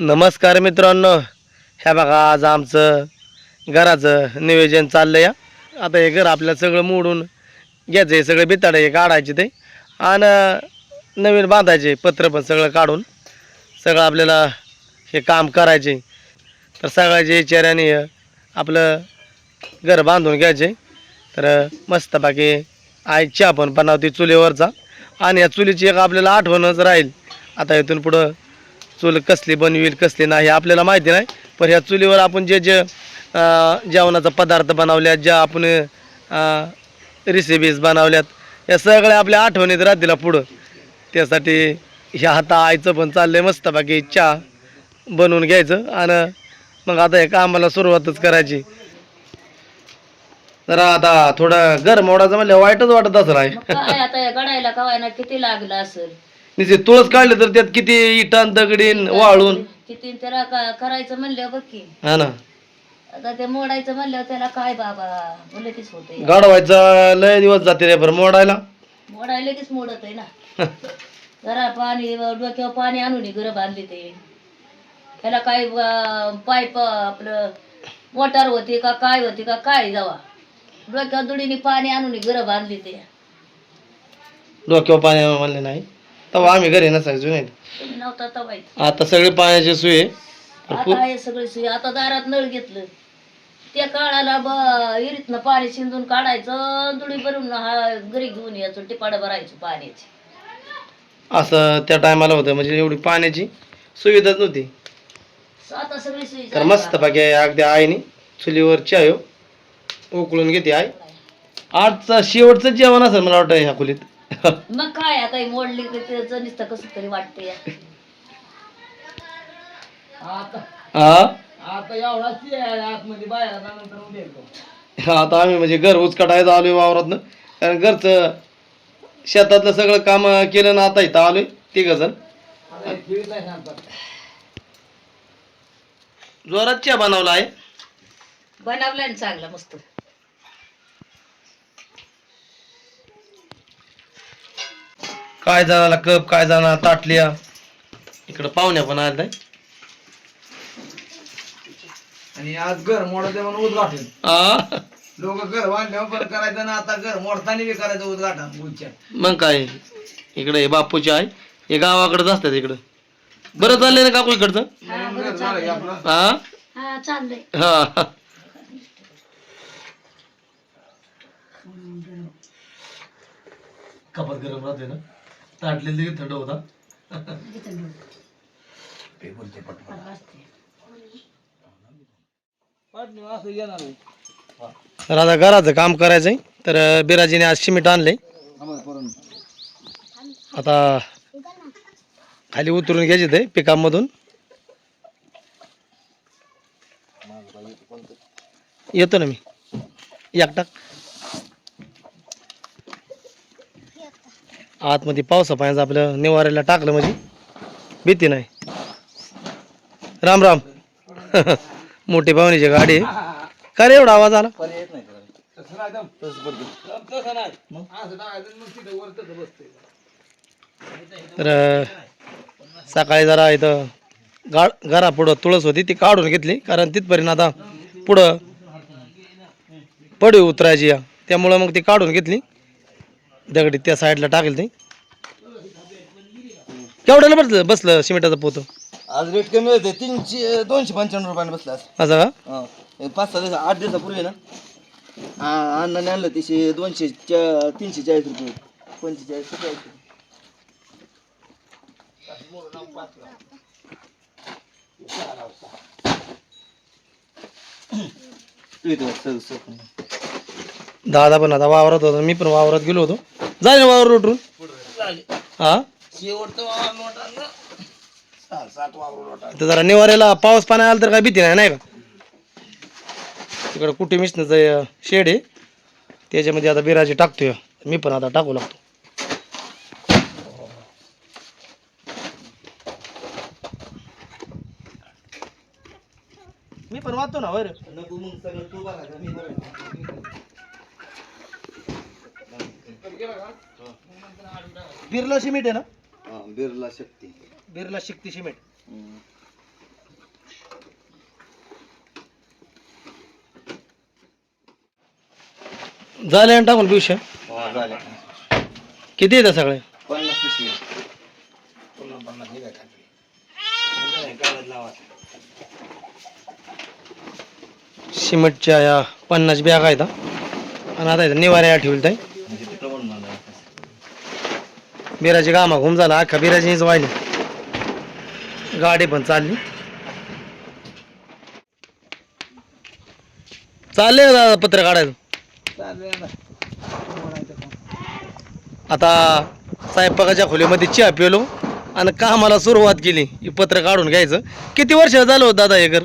नमस्कार मित्रांनो. ह्या बघा आज आमचं घराचं नियोजन चाललं या आता हे घर आपल्या सगळं मोडून घ्यायचं आहे. सगळे बिताडं हे काढायचे ते. आणि नवीन बांधायचे पत्र पण सगळं काढून सगळं आपल्याला हे काम करायचे. तर सगळ्याच्या चेहऱ्याने आपलं घर बांधून घ्यायचे. तर मस्त बाकी आई चहा पण बनवते चुलीवरचा. आणि या चुलीची एक आपल्याला आठवणच राहील. आता इथून पुढं चूल कसली बनवील कसली नाही आपल्याला माहिती नाही. पण ह्या चुलीवर आपण जे जे जेवणाचा पदार्थ बनवल्यात ज्या आपण रेसिपीज बनवल्यात या सगळ्या आपल्या आठवणीत राहतील पुढं. त्यासाठी ह्या हाता आईचं पण चाललंय मस्त बाकी चहा बनवून घ्यायचं. आणि मग आता हे कामाला सुरुवातच करायची. जरा आता थोडं गरम मोडायचं म्हणलं वाईटच वाटत असं आहे आता गडायला कवायला किती लागलं असेल? निश्चित तुळस काढलं तर त्यात किती इटान दगडीन वाळून. किती त्याला का- करायचं म्हणलं बघ की. हा ना. आता ते मोडायचं म्हणलं त्याला काय बाबा मुलगीच होते गाडवायचा लय दिवस जाते रे बरं मोडायला. मोडायला लगेच मोडत आहे ना जरा पाणी डोक्यावर पाणी आणून घर बांधली ते. त्याला काय पाईप आपलं मोटार होती का काय होती का काय जावा. डोक्यावर दुडीने पाणी आणून घर बांधली ते. डोक्यावर पाणी म्हणले नाही. तेव्हा आम्ही घरी नसायचो नाही तुम्ही नव्हता तवाय आता सगळी पाण्याची सोय आहे. आता आहे सगळी सोय आता दारात नळ घेतलं. त्या काळाला ब विहिरीतनं पाणी शिंदून काढायचं दुडी भरून हा घरी घेऊन यायचो टिपाडं भरायचं पाण्याची. असं त्या टायमाला होतं म्हणजे एवढी पाण्याची सुविधाच नव्हती आता सगळी सोय तर झाली मस्त बाकी अगदी आईने चुलीवर चाय उकळून घेते आई. आजचं शेवटचं जेवण असेल मला वाटतं ह्या खोलीत. मग काय आता ही मोडली की त्याचं नुसतं कसं तरी वाटतंय हा आता आम्ही म्हणजे घर उचकाटायचं आलोय वावरातनं. कारण घरचं शेतातलं सगळं काम केलं ना आता इथं आलोय तिघ जण. जोरात चहा बनवला आहे बनवलाय. ना चांगला मस्त. काय जणाला कप काय जणाला ताटल्या. इकडं पाहुण्या पण आल्या आणि आज घर मोडायचं म्हणून उद्घाटन. आ? लोक घर बांधल्यावर करायचं ना आता घर मोडताना बी करायचं उद्घाटन मग काय? इकडे हे बापूची आहे हे गावाकडेच असतात इकडं. बरं चाललंय ना काकू इकडचं? नवीन घर झालं की आपलं हा हा चाललंय. हा. कपात गरम राहते ना? ताटलेलं देखील थंड होता तर आता घराचं काम करायचंय. तर बिराजीने आज सिमेंट आणले आता खाली उतरून घ्यायचे ते पिकांमधून. येतो ना मी. एकटा? आतमध्ये पावसा पाण्याचं आपलं निवाऱ्याला टाकलं म्हणजे भीती नाही. राम राम. मोठी पाहुणीची गाडी काय रे एवढा आवाज आला? तर सकाळी जरा इथं घरा पुढं तुळस होती ती काढून घेतली. कारण तिथपर्यंत आता पुढं पडवी उतरायची या. त्यामुळं मग ती काढून घेतली. दगडी त्या साईडला टाकेल ती केवढ्याला बसलं बसलं सिमेंटाचं पोतं आज रेट कमी होते तीनशे दोनशे पंच्याण्णव रुपयाने बसला आज. असं का हा. हे पाच सहा दिवस आठ दिवसापूर्वी ना हा अण्णाने आणलं तिशे दोनशे चा- तीनशे चाळीस रुपये पंचेचाळीस चाळीस रुपये. तू इथं बस, सर, सर. दादा पण आता वावरात होता मी पण वावरात गेलो होतो जाईल वावर उठून हा? तर जरा निवाऱ्याला पाऊस पाणी आला तर काय भीती नाही नाही का? तिकडं कुठे मिशनाचं शेड आहे. त्याच्यामध्ये आता बिराजी टाकतोय. मी पण आता टाकू लागतो. मी पण वाचतो ना वर बिर्ला सिमेंट आहे ना? बिर्ला शक्ती. बिर्ला शक्ती सिमेंट झाले आणि टाकून पिशे हो, किती येतात सगळे? पन्नास पिशवी. सिमेंटच्या या पन्नास बॅग आहेत आणि आता इथं निवाऱ्या ठेवल ताई बिराची गामा घुम झाला अख्खा बिराचीच वाहिली. गाडी पण चालली. चालले दादा पत्र काढायचं आता स्वयंपाकाच्या खोलीमध्ये चहा पिलो आणि कामाला सुरुवात केली. ही पत्र काढून घ्यायचं. किती वर्ष झालं होतं दादा हे घर?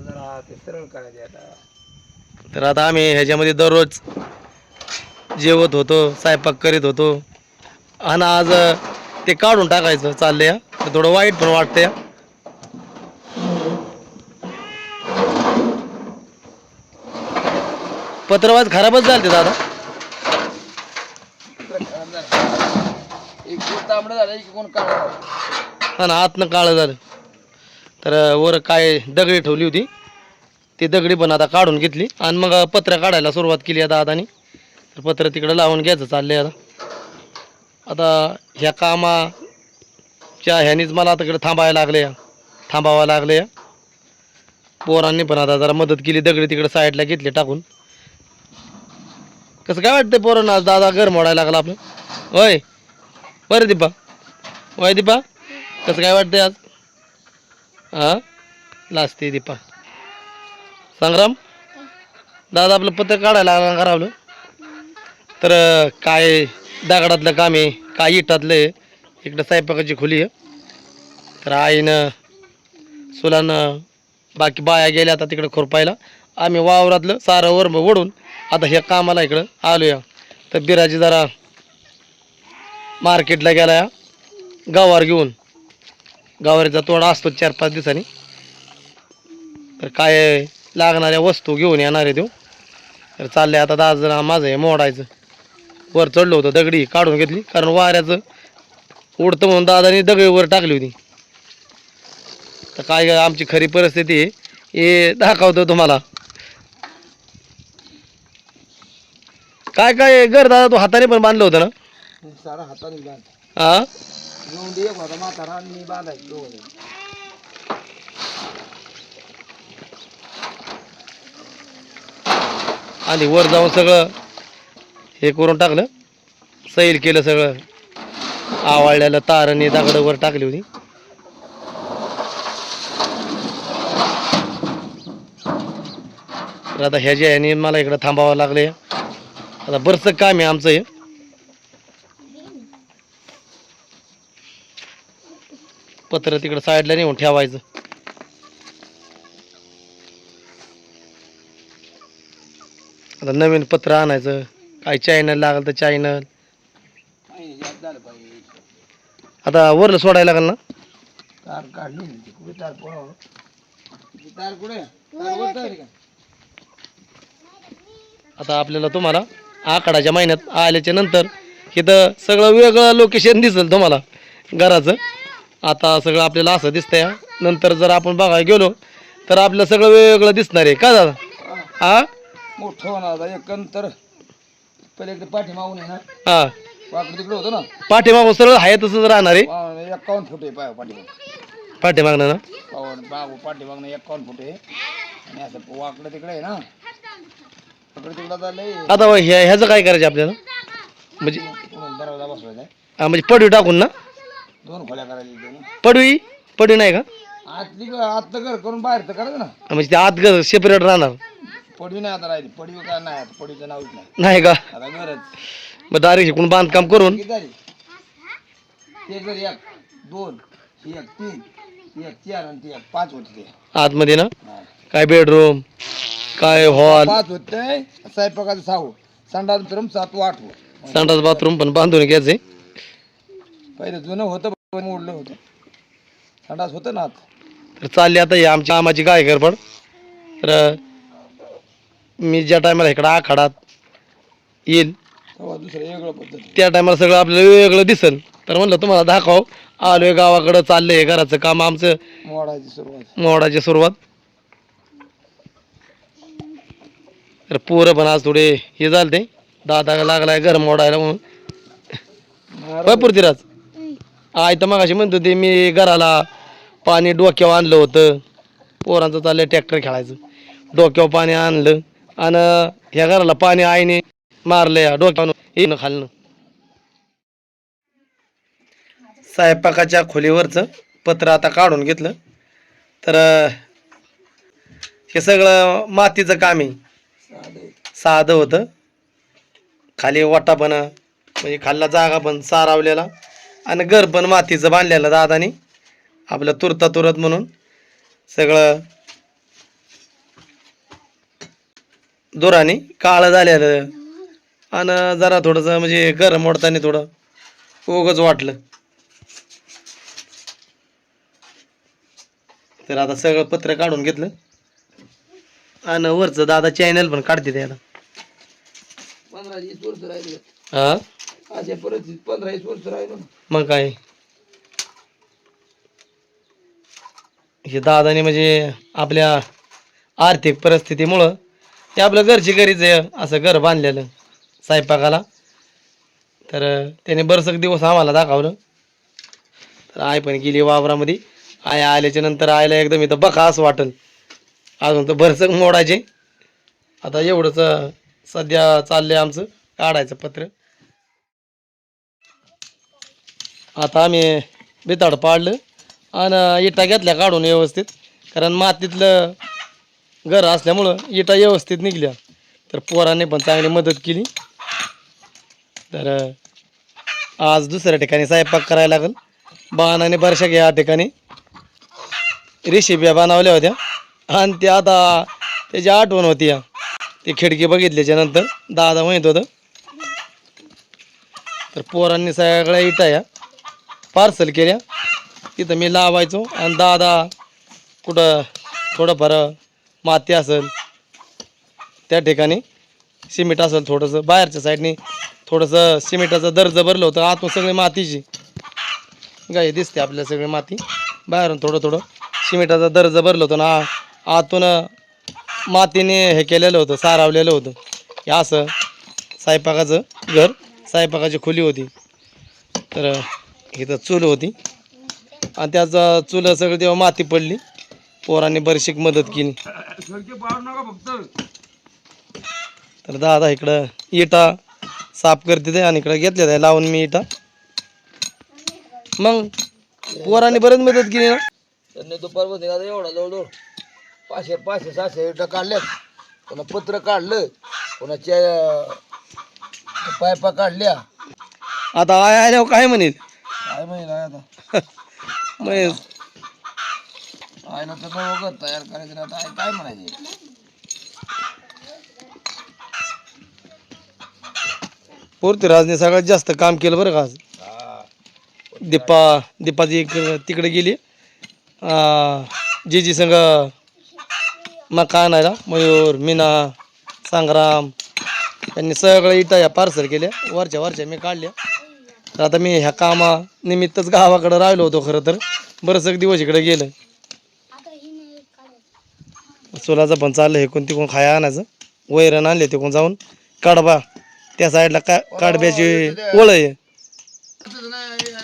झाले सरळ करायचे आता तर आता आम्ही ह्याच्यामध्ये दररोज जेवत होतो स्वयंपाक करीत होतो. आणि आज ते काढून टाकायचं चाललंय हा. तर थोडं वाईट पण वाटतंय हा. पत्रवाज खराबच झाले दादा हा ना आतनं काळं झालं. तर वर काय दगडी ठेवली होती. ते दगडी पण आता काढून घेतली. आणि मग पत्र काढायला सुरुवात केली आता दादानी तर पत्र तिकडं लावून घ्यायचं चाललंय आता. आता ह्या कामाच्या ह्यानीच मला आता थांबायला लागले थांबावं लागले पोरांनी पण आता जरा मदत केली दगडी तिकडे साईडला घेतली टाकून. कसं काय वाटतं पोरांना आज दादा घर मोडायला लागला आपलं? होय. बरं दीपा. होय दीपा. कसं काय वाटतंय आज? हां? लाजते दीपा. संग्राम? दादा आपलं पत्र काढायला लागला करावलं तर काय दगडातलं काम आहे काय इटातलं आहे इकडं स्वयंपाकाची खोली आहे. तर आईनं सुलानं बाकी बाया गेल्या आता तिकडं खुरपायला. आम्ही वावरातलं सारं वर ओढून आता ह्या कामाला इकडं आलो या तर बिराजी जरा मार्केटला गेला या गावावर घेऊन. गावारीचा तोडा असतो चार पाच दिवसांनी. तर काय लागणाऱ्या वस्तू घेऊन येणार आहे तो. तर चालले आता दहा जण माझं हे मोडायचं. वर चढलो होतं दगडी काढून घेतली. कारण वाऱ्याचं उडतं म्हणून दादानी दगडी वर टाकली होती. तर काय आमची खरी परिस्थिती आहे. हे दाखवतो तुम्हाला. काय काय घर दादा तू हाताने पण बांधलं होतं ना? सारा हाताने बांध हा आणि वर जाऊन सगळं हे करून टाकलं. सैल केलं सगळं. आवळल्याला तारणी दगडं वर टाकली होती. तर आता ह्याच्या ह्याने मला इकडं थांबावं लागलं आता बरंच काम आहे आमचं हे. पत्र तिकडं साईडला नेऊन ठेवायचं. आता नवीन पत्र आणायचं. काय चॅनल लागलं तर चॅनल नाही याद झालं पाहिजे आता वरलं सोडायला लागेल ना? तार काढली कुठे तार पळावं तार कुठे? तार वर तार आहे का? आता आपल्याला तुम्हाला आखाडाच्या महिन्यात आल्याच्यानंतर इथं सगळं वेगळं लोकेशन दिसेल तुम्हाला घराचं. आता सगळं आपल्याला असं दिसतंय. नंतर जर आपण बघायला गेलो तर आपलं सगळं वेगळं दिसणार आहे. का दादा? हा. मोठं होणार आता. एक नंतर पहिले एकदा पाठीमागून आहे ना. हा. वाकडं तिकडे होतं ना. पाठीमागून सरळ आहे तसंच राहणार आहे. पाव- एकावन्न फूट आहे पाय पाठीमाग. पाठीमागनं ना? पावन बाबू पाठीमागनं एकावन्न फूट आहे. आणि असं वाकडं तिकडे आहे ना. वाकडं तिकडं आता वय ह्या ह्याचं काय करायचं आपल्याला? म्हणजे दरवाजा बसवायचा आहे. हा, म्हणजे पडवी टाकून ना? दोन खोल्या करायच्या इथे ना. पडवी? पडवी नाही का? आतली आतलं घर करून बाहेर तर करायचं ना. म्हणजे ते आत सेपरेट राहणार. पडवी नाही आता राहिली. पडवी काय नाही आता? पडवीचं नावच नाही. नाही का? आता मग दारी शिकून बांधकाम करून. किती झाली ते घर एक दोन एक तीन एक चार आणि ती एक पाच होते ते. आतमध्ये ना? हा. काय बेडरूम काय हॉल पाच होते स्वयंपाकाचं सहावं संडास बाथरूम सातवं आठवं संडास बाथरूम पण बांधून घ्यायचे. पहिलं जुनं होतं पण मोडलं होतं. संडास होतं ना आत? तर चालली आता ही आमची कामाची काय गडबड तर मी ज्या टायमाला इकडं आखाडात येईल तेव्हा दुसरं वेगळं पद्धत त्या टायमाला सगळं आपल्याला वेगळं दिसेल तर म्हणलं तुम्हाला दाखव आलोय गावाकडं चाललंय घराचं काम आमचं. मोडायची सुरुवात. मोडाची सुरुवात. तर पोरं पण आज थोडे हे झालं ते दादा लागलाय घर मोडायला म्हणून. होय पृथ्वीराज? आई तर मगाशी म्हणत होती मी घराला पाणी डोक्यावर आणलं होतं. पोरांचं चाललं ट्रॅक्टर खेळायचं. डोक्यावर पाणी आणलं. आणि ह्या घराला पाणी आईने मारलं या डोक्यावर येणं खालनं. स्वयंपाकाच्या खोलीवरचं पत्र आता काढून घेतलं. तर हे सगळं मातीचं काम आहे. साधं होतं. खाली वाटा पण म्हणजे खाल्ला जागा पण सारावलेला. आणि घर पण मातीचं बांधलेलं दादानी. आपलं तुरता तुरत म्हणून सगळं दोराने काळं झालेलं. आणि जरा थोडंसं म्हणजे घर मोडताना थोडं उगच वाटलं. तर आता सगळं पत्र काढून घेतलं. आणि वरचं दादा चॅनल पण काढते त्याला. हा? मग काय? हे दादाने म्हणजे आपल्या आर्थिक परिस्थितीमुळं ते आपलं घरची घरीच आहे असं घर बांधलेलं स्वयंपाकाला. तर त्याने बरसक दिवस आम्हाला दाखवलं. तर आई पण गेली वावरामध्ये. आई आल्याच्यानंतर आईला एकदम इथं बका असं वाटल. अजून तर भरसक मोडायचे. आता एवढंच सध्या चाललंय आमचं काढायचं पत्र. आता आम्ही बिताड पाडलं. आणि इटा घेतल्या काढून व्यवस्थित. कारण मातीतलं घर असल्यामुळं इटा व्यवस्थित निघल्या. तर पोराने पण चांगली मदत केली. तर आज दुसऱ्या ठिकाणी स्वयंपाक करायला लागल. बाणाने बऱ्याचशा या ठिकाणी. रेसिप्या बनवल्या होत्या. आणि त्या आता त्याची आठवण होती या. ती खिडकी बघितल्याच्या नंतर दादा म्हणत होतं तर पोरांनी सगळ्या इटा या पार्सल केल्या. तिथं मी लावायचो. आणि दादा कुठं थोडंफार माती असेल त्या ठिकाणी सिमेंट असेल थोडंसं. बाहेरच्या साईडनी थोडंसं सिमेंटाचं दर्ज भरलं होतं. आतून सगळी मातीची. गाई दिसते आपल्याला सगळी माती. बाहेरून थोडं थोडं सिमेंटाचा दर्ज भरलं होतं. ना आतून मातीने हे केलेलं होतं सारावलेलं होतं. हे असं सायपाकाचं घर सायपाकाची खोली होती. तर इथं चूल होती. आणि त्याचं चुलं सगळं तेव्हा माती पडली. पोरांनी बरीचशी मदत केली. तर दादा इकडं इटा साफ करते ते आणि इकडं घेतल्या त्या लावून मी इटा. मग पोरांनी बरेच मदत केली ना? त्यांनी दुपारमध्ये आता एवढा जवळजवळ पाचशे पाचशे सहाशे इटा काढल्यात पुन्हा पत्र काढलं. पुन्हा च्या पायपा काढल्या. आता आय आल्यावर काय म्हणेल? काय माहिती आता? मग आयला तर वगैरे तयार करायचं ना आता काय म्हणायचे? पोर्तुराजने सगळ्यात जास्त काम केलं बरं का आज? दीपा दीपाची एक तिकडे गेली. जी जी संग मका आणायला मयूर मीना संग्राम त्यांनी सगळं इटा या पार्सल केल्या. वरच्या वरच्या मी काढल्या. तर आता मी ह्या कामा निमित्तच गावाकडं राहिलो होतो खरं तर. बरंच एक दिवस इकडे गेलं. सोलाचं पण चाललं हे कोण तिकडून खाया आणायचं? वैरण आणले तिकडून जाऊन. काढबा त्या साईडला का काढब्याची ओळ आहे.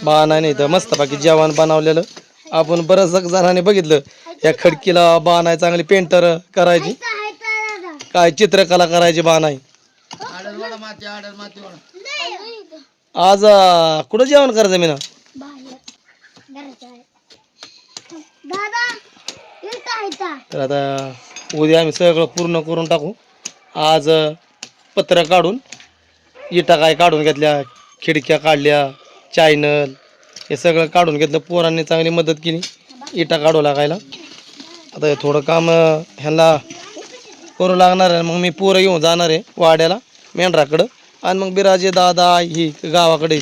बाण नाही तर मस्त बाकी जेवण बनवलेलं. आपण बरंच जणांनी बघितलं. या खडकीला बाण आहे चांगली पेंटर करायची. काय चित्रकला करायची बाण आहे. आज कुठं जेवण करायचं मी ना तर आता उद्या आम्ही सगळं पूर्ण करून टाकू. आज पत्र काढून इटा काय काढून घेतल्या खिडक्या काढल्या चायनल हे सगळं काढून घेतलं. पोरांनी चांगली मदत केली इटा काढू लागायला. आता थोडं काम ह्यांना करू लागणार आहे. मग मी पोरं घेऊन जाणार आहे वाड्याला मेंढराकडं. आणि मग बिराजे दादा ही गावाकडे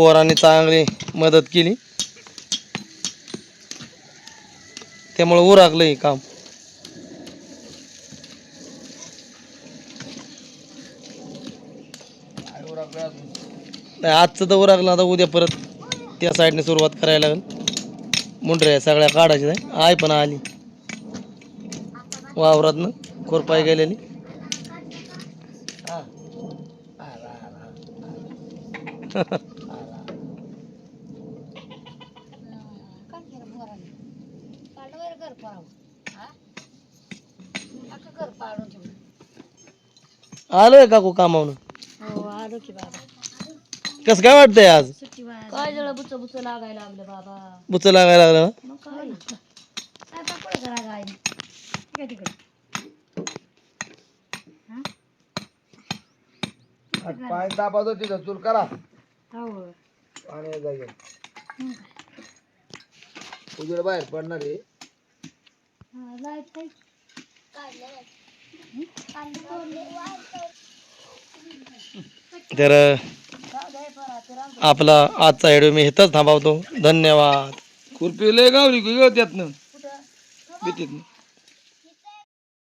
पोरांनी चांगली मदत केली. त्यामुळे उरागलं हे काम. नाही आजचं तर उरागलं आता उद्या परत त्या साईडने सुरुवात करायला लागेल. मुंडऱ्या सगळ्या काढायच्या आहे आय पण आली. वावरातनं खोरपाय गेलेली हा आलोय काकू कामावून कसं काय वाटतंय आज? काय जरा बुच बुच लागायला लागलं बाबा. बुच लागायला लागलं ना? मग काय? आता कुठं करा काय काय तिकडे. पाय दाबातो तिथं. चूल करा. हो. पाणी जागेल उजेड बाहेर पडणार आहे. तर आपला आजचा व्हिडिओ मी इथंच थांबवतो. धन्यवाद. खुरपी लय गावली ग त्यातनं. भीतीतनं.